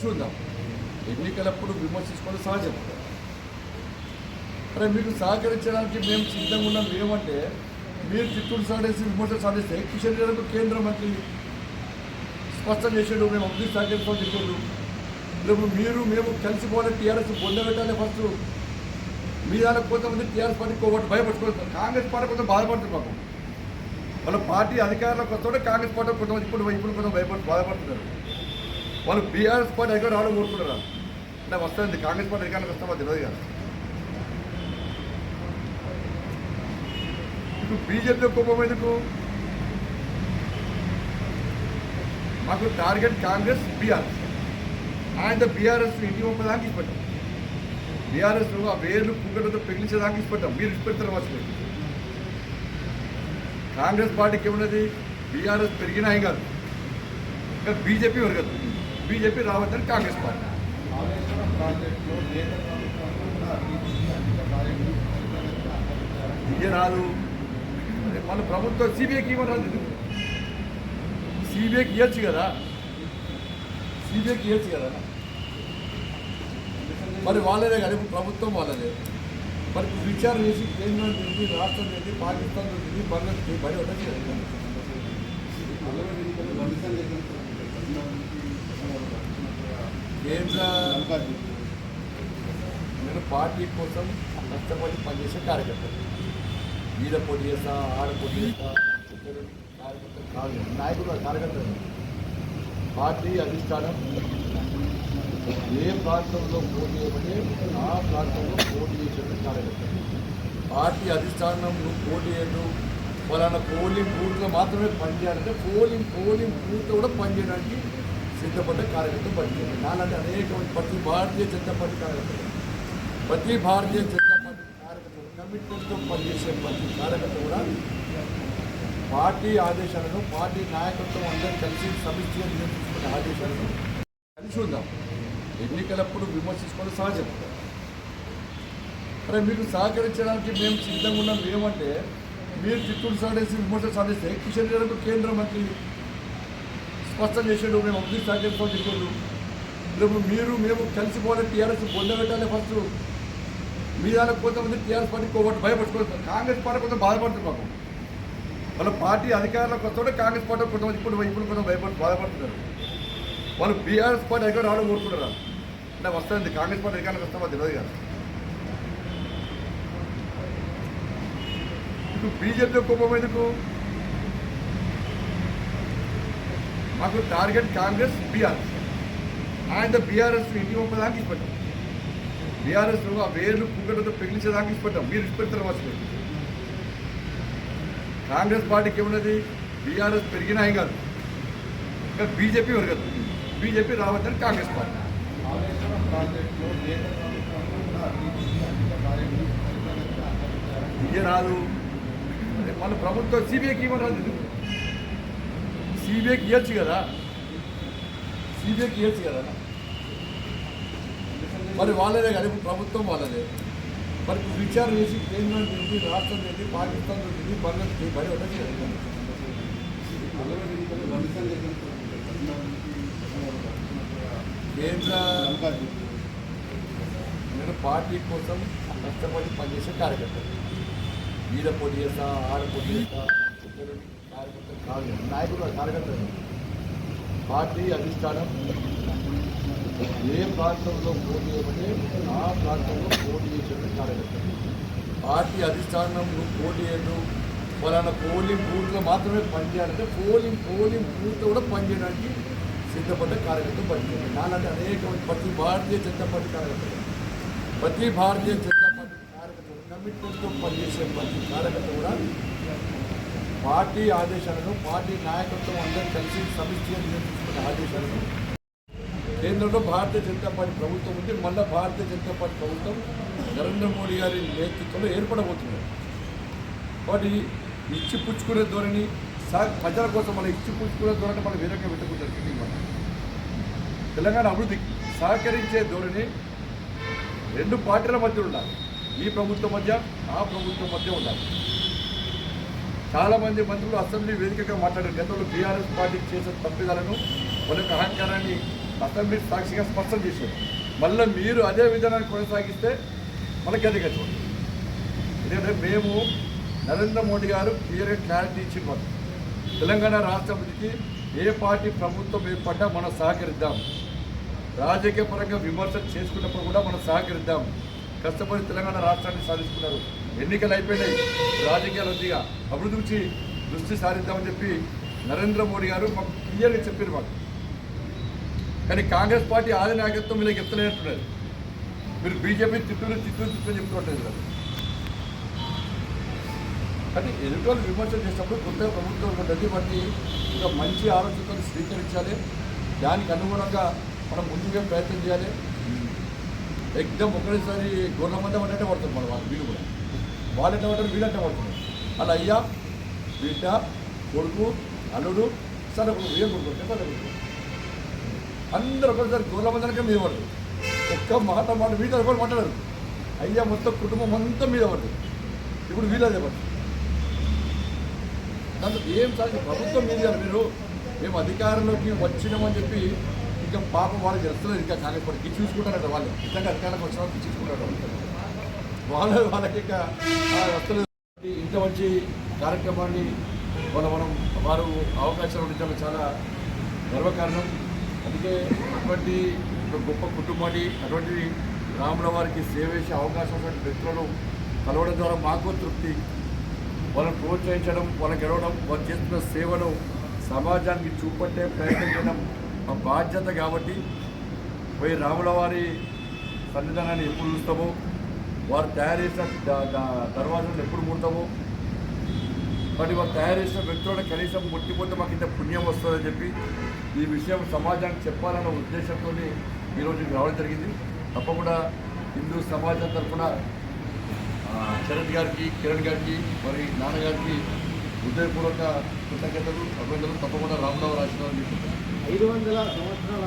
చూద్దాం. ఎన్నికలప్పుడు విమర్శించుకోవడం సహజం. అరే మీకు సహకరించడానికి మేము సిద్ధంగా ఉన్నాం. ఏమంటే మీరు చిత్తూరు సాడేసి విమర్శలు సాధిస్తే కిషన్ రెడ్డి కేంద్ర మంత్రి స్పష్టం చేసాడు. మేము అభివృద్ధి సహకరిస్తాం చెప్పాడు రేపు మీరు మేము కలిసిపోవాలి టీఆర్ఎస్ పొందబెట్టాలి ఫస్ట్. మీ దానికి కొంతమంది టీఆర్ఎస్ పార్టీ కోబట్టి భయపడుకోవాలి కాంగ్రెస్ పార్టీ కొంచెం బాధపడుతుంది పాపం. వాళ్ళ పార్టీ అధికారంలోకి వస్తుంటే కాంగ్రెస్ పార్టీ కొంతమంది ఇప్పుడు ఇప్పుడు కొంచెం భయపడి బాధపడుతున్నారు. వాళ్ళు బీఆర్ఎస్ పార్టీ అధికారం రావడం కోరుకుంటున్నారు? అంటే వస్తుంది కాంగ్రెస్ పార్టీ అధికారంలోకి వస్తామో? తెలియదు కదా. ఇప్పుడు బీజేపీ కోపం ఎందుకు? మాకు టార్గెట్ కాంగ్రెస్ బీఆర్ఎస్. ఆయన బీఆర్ఎస్ ఇంటి ముప్పై దాకా ఇష్టపడ్డాం బీఆర్ఎస్ ఆ వేర్లు పుంగటతో పెగిలించేదాకా ఇష్టపడ్డాం మీరు ఇష్టపెడతారు మర్చిపోయి కాంగ్రెస్ పార్టీకి ఏమున్నది? బీఆర్ఎస్ పెరిగినా ఏం కాదు. ఇంకా బీజేపీ పెరగదు బీజేపీ రావద్దని కాంగ్రెస్ పార్టీ. ఇదే రాదు. మన ప్రభుత్వం సిబిఐకి ఇవ్వరాదు సిబిఐకి ఇవ్వచ్చు కదా. సిబిఐకి ఇవ్వచ్చు కదా. మరి వాళ్ళదే కదా ప్రభుత్వం వాళ్ళదే. మరి విచారణ చేసి కేంద్రం ఏంటి రాష్ట్రం ఏంటి పాకిస్తాన్ ఏంటి బంగ్లాదేశ్ బయట ఉండదు కేంద్ర నేను పార్టీ కోసం కష్టపడి పనిచేసే కార్యకర్తలు. ఈడ పోటీ చేస్తా ఆడ పోటీ చేస్తా కార్యకర్తలు కాదు నాయకుడు కార్యకర్తలు. పార్టీ అధిష్టానం ఏ ప్రాంతంలో పోటీ చేయమంటే ఆ ప్రాంతంలో పోటీ చేసేది కార్యకర్తలు. పార్టీ అధిష్టానం పోటీ చేయడం ఫలానా పోలింగ్ బూత్లో మాత్రమే పనిచేయాలంటే పోలింగ్ పోలింగ్ బూత్లో కూడా పనిచేయడానికి సిద్ధపడ్డ కార్యకర్తలు పనిచేయాలి నాలంటే అనేక ప్రతి భారతీయ జనతా పార్టీ కార్యకర్తలు ప్రతి భారతీయ జనతా పార్టీ కార్యకర్తలు కమిట్మెంట్తో పనిచేసే ప్రతి కార్యకర్త కూడా పార్టీ ఆదేశాలను పార్టీ నాయకత్వం అందరూ కలిసి సమిష్టిగా నియంత్రించుకునే ఆదేశాలను కలిసి ఉందాం. ఎన్నికలప్పుడు విమర్శించుకోవడం సహజం. అరే మీకు సహకరించడానికి మేము సిద్ధంగా ఉన్నాం ఏమంటే మీరు చిత్తూరు సాడేసి విమర్శలు సాధిస్తే కిషన్ రెడ్డి కేంద్ర మంత్రి స్పష్టం చేసాడు మేము అభివృద్ధి ఫోన్ చెప్పాడు. రేపు మీరు మేము కలిసిపోతే టీఆర్ఎస్ పొందబెట్టాలి ఫస్ట్. మీ దానికి కొంతమంది టీఆర్ఎస్ పార్టీ కోబట్టి భయపడుకోవాలి కాంగ్రెస్ పార్టీ కొంచెం బాధపడుతున్నాము వాళ్ళ పార్టీ అధికారంలోకి వస్తుంటే కాంగ్రెస్ పార్టీ కొంతమంది ఇప్పుడు ఇప్పుడు కొంచెం భయపడి బాధపడుతున్నారు. వాళ్ళు బీఆర్ఎస్ పార్టీ అధికారం రావడం కోరుకుంటారా అంటే వస్తుంది కాంగ్రెస్ పార్టీ అధికారంలోకి వస్తామో తెలియదు కదా. ఇప్పుడు బీజేపీ కోపం ఎందుకు? మాకు టార్గెట్ కాంగ్రెస్ బీఆర్ఎస్. ఆయన బీఆర్ఎస్ ఇంటి ముప్పై దాకా ఇష్టపడ్డాం. బీఆర్ఎస్ ఆ వేర్లు పుగ్గలతో పెగిలించేదాకా ఇష్టపడ్డాం. మీరు ఇష్టపెడతారు మర్చిపోయి కాంగ్రెస్ పార్టీకి ఏమున్నది బీఆర్ఎస్ పెరిగినా ఏం కాదు. ఇంకా బీజేపీ పెరగదు. బీజేపీ రావద్దని కాంగ్రెస్ పార్టీ. ఇదే రాదు. అదే మన ప్రభుత్వం సిబిఐకి ఇవ్వరాదు సిబిఐకి ఇవ్వచ్చు కదా? సిబిఐకి ఇవ్వచ్చు కదా? మరి వాళ్ళదే కదా? ఇప్పుడు ప్రభుత్వం వాళ్ళదే. మరి ఇప్పుడు విచారణ చేసి కేంద్రం ఏంటి రాష్ట్రం ఏంటి పాకిస్తాన్ ఏంటి బంగ్లాదేశ్ బయట ఉండదు కదా కేంద్ర నేను పార్టీ కోసం కష్టపడి పనిచేసే కార్యకర్తలు. వీడ పొడి చేస్తా ఆడ పొడి చేస్తా. ఇక్కడ కార్యకర్తలు నాయకుడు పార్టీ అధిష్టానం. ఏ ప్రాంతంలో పోటీ చేయమంటే ఆ ప్రాంతంలో పోటీ చేసేటువంటి కార్యకర్తలు. పార్టీ అధిష్టానం పోటీ చేయడు ఫలానా పోలింగ్ బూత్లో మాత్రమే పనిచేయాలంటే పోలింగ్ పోలింగ్ బూత్లో కూడా పనిచేయడానికి సిద్ధపడ్డ కార్యకర్తలు పనిచేయాలి నాలంటే అనేకమంది ప్రతి భారతీయ జనతా పార్టీ కార్యకర్తలు ప్రతి భారతీయ జనతా పార్టీ కార్యకర్తలు కమిట్మెంట్తో పనిచేసే ప్రతి కార్యకర్త కూడా పార్టీ ఆదేశాలను పార్టీ నాయకత్వం అందరూ కలిసి సమిష్టిగా నిర్ణయించుకునే ఆదేశాలను. కేంద్రంలో భారతీయ జనతా పార్టీ ప్రభుత్వం ఉంది. మళ్ళీ భారతీయ జనతా పార్టీ ప్రభుత్వం నరేంద్ర మోడీ గారి నేతృత్వంలో ఏర్పడబోతుంది. కాబట్టి ఇచ్చి పుచ్చుకునే ధోరణి ప్రజల కోసం మనం ఇచ్చి పుచ్చుకునే ధోరణి మనం వేరే పెట్టుకుంటారు జరిగింది మనం తెలంగాణ అభివృద్ధికి సహకరించే ధోరణి రెండు పార్టీల మధ్య ఉండాలి. ఈ ప్రభుత్వం మధ్య ఆ ప్రభుత్వం మధ్య ఉండాలి. చాలామంది మంత్రులు అసెంబ్లీ వేదికగా మాట్లాడారు. గతంలో బీఆర్ఎస్ పార్టీ చేసిన తప్పిదాలను వాళ్ళ యొక్క అహంకారాన్ని అసెంబ్లీ సాక్షిగా స్పష్టం చేశారు. మళ్ళీ మీరు అదే విధానాన్ని కొనసాగిస్తే మళ్ళీ గది గతి ఎందుకంటే మేము నరేంద్ర మోడీ గారు క్లియర్గా క్లారిటీ ఇచ్చి మాకు. తెలంగాణ రాష్ట్రపతికి ఏ పార్టీ ప్రభుత్వం ఏర్పడ్డా మనం సహకరిద్దాం. రాజకీయ పరంగా విమర్శలు చేసుకున్నప్పుడు కూడా మనం సహకరిద్దాం. కష్టపడి తెలంగాణ రాష్ట్రాన్ని సాధించుకున్నారు. ఎన్నికలు అయిపోయినాయి. రాజకీయాలు వద్దిగా అభివృద్ధి గురించి దృష్టి సారిద్దామని చెప్పి నరేంద్ర మోడీ గారు మాకు క్లియర్గా చెప్పారు మాకు. కానీ కాంగ్రెస్ పార్టీ ఆది నాయకత్వం వీళ్ళకి ఎత్తలేనట్టున్నారు మీరు బీజేపీ తిట్టూరు తిట్టూరు తిట్టూరు చెప్తుంటారు కదా. కానీ ఎదుటోళ్ళు విమర్శలు చేసినప్పుడు కొత్తగా ప్రభుత్వం ఉంటుంది వాటిని ఒక మంచి ఆలోచనతో స్వీకరించాలి. దానికి అనుగుణంగా మనం ముందుగా ప్రయత్నం చేయాలి. ఎగ్దమ్ ఒకటేసారి గొర్రెల మంద అంటే పడుతుంది మన వాళ్ళు వీళ్ళు కూడా. వాళ్ళు ఎట్లా పడతారు వీళ్ళు ఎట్లా పడుతున్నారు అలా అయ్యా బిడ్డ కొడుకు అల్లుడు సరే కొడుకు ఏ కొడుకు? చెప్పాలి కొడుకు. అందరూ ఒకసారి గొర్రెల మందనకే మీద పడదు ఒక్క మాట మాట వీళ్ళు కూడా మాట్లాడరు. అయ్యా మొత్తం కుటుంబం అంతా మీద పడదు ఇప్పుడు వీళ్ళదే పడుతుంది దాంట్లో ఏం సార్ ప్రభుత్వం మీద మీరు. మేము అధికారంలోకి వచ్చినామని చెప్పి ఇంకా పాపం వాళ్ళు చేస్తున్నారు ఇంకా కాకపోతే. పార్టీకి చూసుకుంటారట వాళ్ళు. నిజంగా అధికారంలోకి వచ్చిన వాళ్ళు చూసుకుంటారు. వాళ్ళ వాళ్ళకి వస్తలేదు ఇంత మంచి కార్యక్రమాన్ని వాళ్ళ మనం వారు అవకాశం ఉండటం చాలా గర్వకారణం. అందుకే అటువంటి ఒక గొప్ప కుటుంబాన్ని అటువంటి రాముల వారికి సేవ చేసే అవకాశం ఉన్న వ్యక్తులను కలవడం ద్వారా మాకు తృప్తి. వాళ్ళని ప్రోత్సహించడం వాళ్ళకి గెలవడం వాళ్ళు చేస్తున్న సేవను సమాజానికి చూపట్టే ప్రయత్నం చేయడం మా బాధ్యత కాబట్టి పోయి రాముల వారి సన్నిధానాన్ని ఎప్పుడు చూస్తామో వారు తయారు చేసిన దర్వాజలు ఎప్పుడు ముడతామో మరి వారు తయారు చేసిన వ్యక్తులను కనీసం ముట్టిపోతే మాకు ఇంత పుణ్యం వస్తుందని చెప్పి ఈ విషయం సమాజానికి చెప్పాలన్న ఉద్దేశంతో ఈరోజు రావడం జరిగింది. తప్పకుండా హిందూ సమాజం తరఫున శరత్ గారికి కిరణ్ గారికి మరి నాన్నగారికి హృదయపూర్వక కృతజ్ఞతలు అభినందనలు. తప్పకుండా రామరావు రాసిన ఐదు వందల సంవత్సరాల